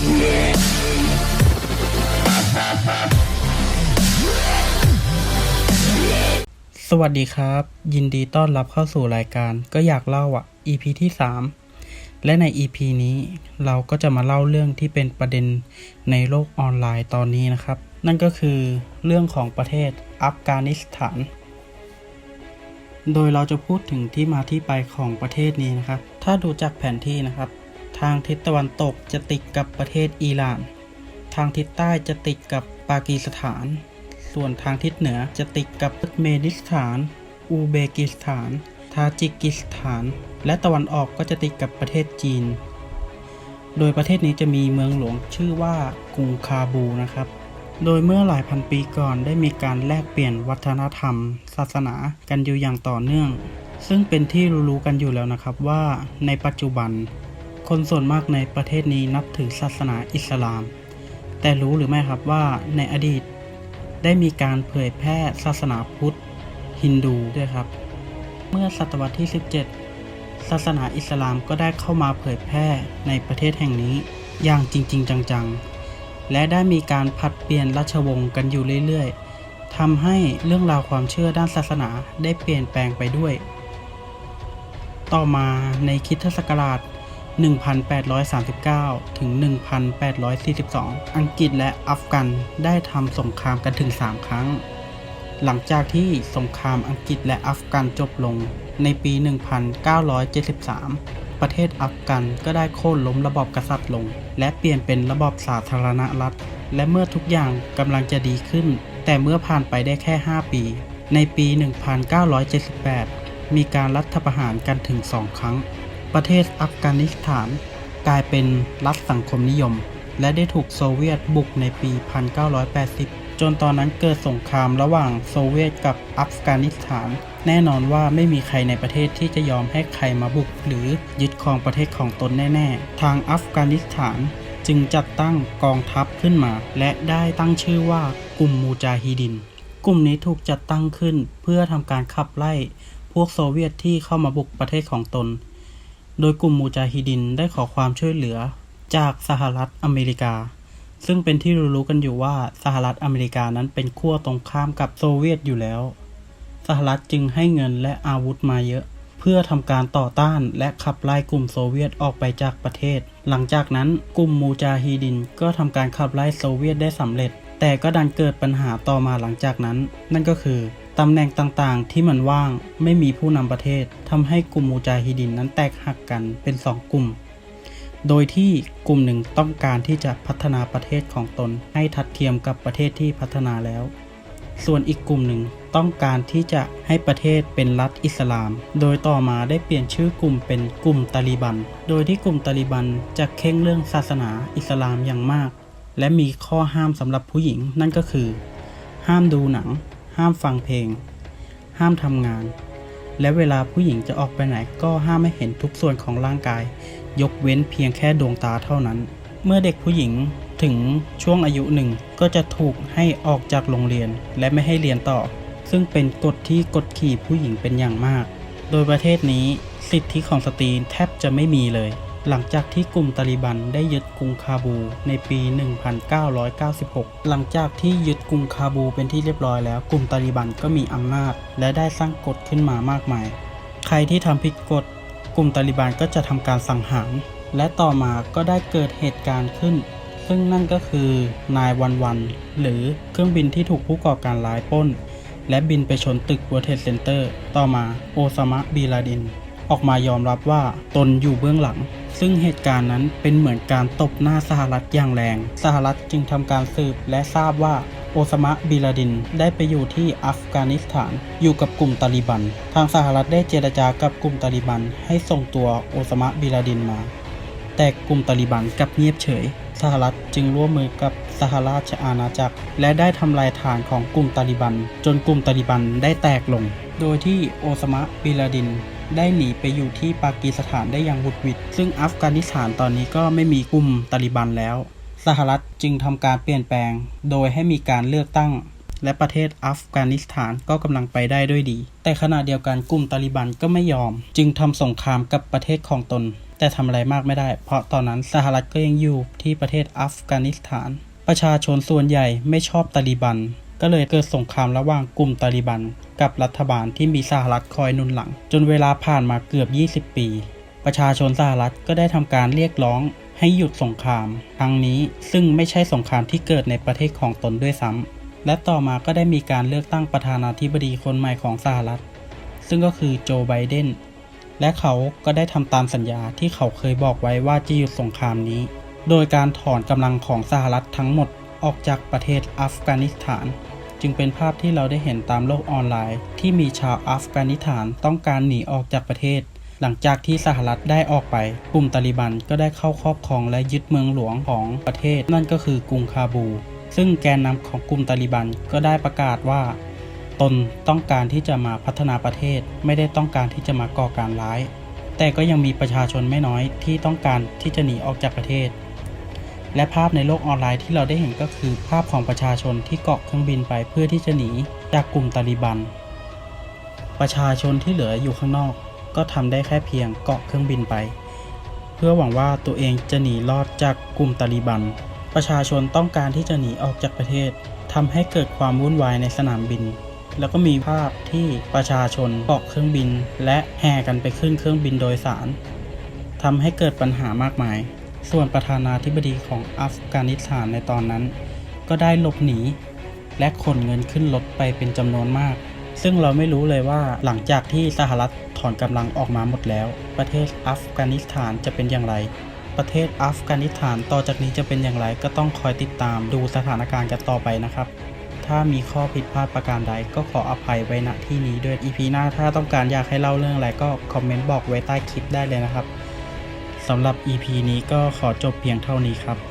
สวัสดีครับ ยินดีต้อนรับเข้าสู่รายการก็อยากเล่าอะ EP ที่ 3 และใน EP นี้เราก็จะมาเล่าเรื่องที่เป็นประเด็นในโลกออนไลน์ตอนนี้นะครับ นั่นก็คือเรื่องของประเทศอัฟกานิสถาน โดยเราจะพูดถึงที่มาที่ไปของประเทศนี้นะครับ ถ้าดูจากแผนที่นะครับ ทางทิศตะวันตกจะติดกับประเทศอิหร่าน ทางทิศใต้จะติดกับปากีสถาน ส่วนทางทิศเหนือจะติดกับตุรกเมนิสถาน อูเบกิสถาน ทาจิกิสถาน และตะวันออกก็จะติดกับประเทศจีน โดยประเทศนี้จะมีเมืองหลวงชื่อว่ากรุงคาบูนะครับ โดยเมื่อหลายพันปีก่อนได้มีการแลกเปลี่ยนวัฒนธรรม ศาสนากันอยู่อย่างต่อเนื่อง ซึ่งเป็นที่รู้ๆกันอยู่แล้วนะครับว่าในปัจจุบัน คนส่วนมากในประเทศนี้นับถือศาสนาอิสลาม แต่รู้หรือไม่ครับว่าในอดีตได้มีการเผยแพร่ศาสนาพุทธ ฮินดูด้วยครับ เมื่อศตวรรษที่ 17 ศาสนาอิสลามก็ได้เข้ามาเผยแพร่ในประเทศแห่งนี้อย่างจริง ๆ จังๆ และได้มีการผัดเปลี่ยนราชวงศ์กันอยู่เรื่อยๆทำให้เรื่องราวความเชื่อด้านศาสนาได้เปลี่ยนแปลงไปด้วย ต่อมาในคริดศักราช 1839 ถึง 1842 อังกฤษและอัฟกันได้ทำสงครามกันถึง 3 ครั้ง หลังจากที่สงครามอังกฤษและอัฟกันจบลงในปี 1973 ประเทศอัฟกันก็ได้โค่นล้มระบอบกษัตริย์ลง และเปลี่ยนเป็นระบอบสาธารณรัฐ และเมื่อทุกอย่างกำลังจะดีขึ้น แต่เมื่อผ่านไปได้แค่ 5 ปี ในปี 1978 มีการรัฐประหารกันถึง 2 ครั้ง ประเทศอัฟกานิสถาน กลายเป็นรัฐสังคมนิยม และได้ถูกโซเวียตบุกในปี 1980 จนตอนนั้นเกิดสงครามระหว่างโซเวียตกับอัฟกานิสถาน แน่นอนว่าไม่มีใครในประเทศที่จะยอมให้ใครมาบุก หรือยึดครองประเทศของตนแน่ ๆ ทางอัฟกานิสถานจึงจัดตั้งกองทัพขึ้นมา และได้ตั้งชื่อว่ากลุ่มมูจาฮิดิน กลุ่มนี้ถูกจัดตั้งขึ้นเพื่อทำการขับไล่พวกโซเวียตที่เข้ามาบุกประเทศของตน โดยกลุ่มมูจาฮิดินได้ขอความช่วยเหลือจากสหรัฐอเมริกา ซึ่งเป็นที่รู้ๆกันอยู่ว่าสหรัฐอเมริกานั้นเป็นขั้วตรงข้ามกับโซเวียตอยู่แล้ว สหรัฐจึงให้เงินและอาวุธมาเยอะ เพื่อทำการต่อต้านและขับไล่กลุ่มโซเวียตออกไปจากประเทศ หลังจากนั้นกลุ่มมูจาฮิดินก็ทำการขับไล่โซเวียตได้สำเร็จ แต่ก็ดันเกิดปัญหาต่อมาหลังจากนั้น นั่นก็คือ ตำแหน่งต่างๆ ที่มันว่างไม่มีผู้นำประเทศทำให้กลุ่มมูจาฮิดินนั้นแตกหักกันเป็นสองกลุ่ม โดยที่กลุ่มหนึ่งต้องการที่จะพัฒนาประเทศของตน ให้ทัดเทียมกับประเทศที่พัฒนาแล้ว ส่วนอีกกลุ่มหนึ่งต้องการที่จะให้ประเทศเป็นรัฐอิสลาม โดยต่อมาได้เปลี่ยนชื่อกลุ่มเป็นกลุ่มตาลิบัน โดยที่กลุ่มตาลิบันจะเข่งเรื่องศาสนาอิสลามอย่างมาก และมีข้อห้ามสำหรับผู้หญิงนั่นก็คือ ห้ามดูหนัง ห้ามฟังเพลง ห้ามทำงาน และเวลาผู้หญิงจะออกไปไหนก็ห้ามไม่เห็นทุกส่วนของร่างกาย ยกเว้นเพียงแค่ดวงตาเท่านั้น เมื่อเด็กผู้หญิงถึงช่วงอายุหนึ่งก็จะถูกให้ออกจากโรงเรียนและไม่ให้เรียนต่อ ซึ่งเป็นกฎที่กดขี่ผู้หญิงเป็นอย่างมาก โดยประเทศนี้สิทธิของสตรีแทบจะไม่มีเลย หลังจากที่กลุ่มตาลิบันได้ยึดกรุงคาบูในปี 1996 หลังจากที่ยึดกรุงคาบูเป็นที่เรียบร้อยแล้ว กลุ่มตาลิบันก็มีอำนาจ และได้สร้างกฎขึ้นมามากมาย ใครที่ทำผิดกฎ กลุ่มตาลิบันก็จะทำการสังหาร และต่อมาก็ได้เกิดเหตุการณ์ขึ้น ซึ่งนั่นก็คือนายวันวัน หรือเครื่องบินที่ถูกผู้ก่อการร้ายปล้น และบินไปชนตึก World Trade Center ต่อมาโอซามะบีลาดิน ออกมายอมรับว่าตนอยู่เบื้องหลัง ซึ่งเหตุการณ์นั้นเป็นเหมือนการตบหน้าสหรัฐอย่างแรง สหรัฐจึงทำการสืบและทราบว่าโอซามะบิลาดินได้ไปอยู่ที่อัฟกานิสถาน อยู่กับกลุ่มตาลิบัน ทางสหรัฐได้เจรจากับกลุ่มตาลิบัน ให้ส่งตัวโอซามะบิลาดินมา แต่กลุ่มตาลิบันกลับเงียบเฉย สหรัฐจึงร่วมมือกับสหราชอาณาจักร และได้ทำลายฐานของกลุ่มตาลิบัน จนกลุ่มตาลิบันได้แตกลง โดยที่โอซามะบิลาดิน ได้หนีไปอยู่ที่ปากีสถานได้อย่างบุดหวิด ซึ่งอัฟกานิสถานตอนนี้ก็ไม่มีกลุ่มตาลิบันแล้ว สหรัฐจึงทำการเปลี่ยนแปลง โดยให้มีการเลือกตั้ง และประเทศอัฟกานิสถานก็กำลังไปได้ด้วยดี แต่ขณะเดียวกันกลุ่มตาลิบันก็ไม่ยอม จึงทำสงครามกับประเทศของตน แต่ทำอะไรมากไม่ได้ เพราะตอนนั้นสหรัฐก็ยังอยู่ที่ประเทศอัฟกานิสถาน ประชาชนส่วนใหญ่ไม่ชอบตาลิบัน ก็เลยเกิดสงครามระหว่างกลุ่มตาลิบัน กับรัฐบาลที่มีสหรัฐคอยนุนหลัง จนเวลาผ่านมาเกือบ 20 ปี ประชาชนสหรัฐก็ได้ทำการเรียกร้องให้หยุดสงคราม ครั้งนี้ซึ่งไม่ใช่สงครามที่เกิดในประเทศของตนด้วยซ้ำและต่อมาก็ได้มีการเลือกตั้งประธานาธิบดีคนใหม่ของสหรัฐ ซึ่งก็คือโจไบเดนและเขาก็ได้ทำตามสัญญาที่เขาเคยบอกไว้ว่าจะหยุดสงครามนี้ โดยการถอนกำลังของสหรัฐทั้งหมดออกจากประเทศอัฟกานิสถาน จึงเป็นภาพที่เราได้เห็นตามโลกออนไลน์ ที่มีชาวอัฟกานิสถานต้องการหนีออกจากประเทศ หลังจากที่สหรัฐได้ออกไป กลุ่มตาลิบันก็ได้เข้าครอบครองและยึดเมืองหลวงของประเทศ นั่นก็คือกรุงคาบู ซึ่งแกนนำของกลุ่มตาลิบันก็ได้ประกาศว่า ตนต้องการที่จะมาพัฒนาประเทศ ไม่ได้ต้องการที่จะมาก่อการร้าย แต่ก็ยังมีประชาชนไม่น้อยที่ต้องการที่จะหนีออกจากประเทศ และภาพในโลกออนไลน์ที่เราได้เห็นก็คือภาพของประชาชนที่เกาะเครื่องบินไปเพื่อที่จะหนีจากกลุ่มตาลิบัน ประชาชนที่เหลืออยู่ข้างนอก ก็ทำได้แค่เพียงเกาะเครื่องบินไป เพื่อหวังว่าตัวเองจะหนีรอดจากกลุ่มตาลิบัน ประชาชนต้องการที่จะหนีออกจากประเทศทำให้เกิดความวุ่นวายในสนามบิน แล้วก็มีภาพที่ประชาชนเกาะเครื่องบิน และแห่กันไปขึ้นเครื่องบินโดยสารทำให้เกิดปัญหามากมาย ส่วนประธานาธิบดีของอัฟกานิสถานในตอนนั้น ก็ได้หลบหนี และขนเงินขึ้นรถไปเป็นจำนวนมาก ซึ่งเราไม่รู้เลยว่าหลังจากที่สหรัฐถอนกำลังออกมาหมดแล้ว ประเทศอัฟกานิสถานจะเป็นอย่างไร ประเทศอัฟกานิสถานต่อจากนี้จะเป็นอย่างไร ก็ต้องคอยติดตามดูสถานการณ์กันต่อไปนะครับถ้ามีข้อผิดพลาดประการใดก็ขออภัยไว้ณที่นี้ด้วย EP หน้าถ้าต้องการอยากให้เล่าเรื่องอะไรก็คอมเมนต์บอกไว้ใต้คลิปได้เลยนะครับ สำหรับ EP นี้ก็ขอจบเพียงเท่านี้ครับ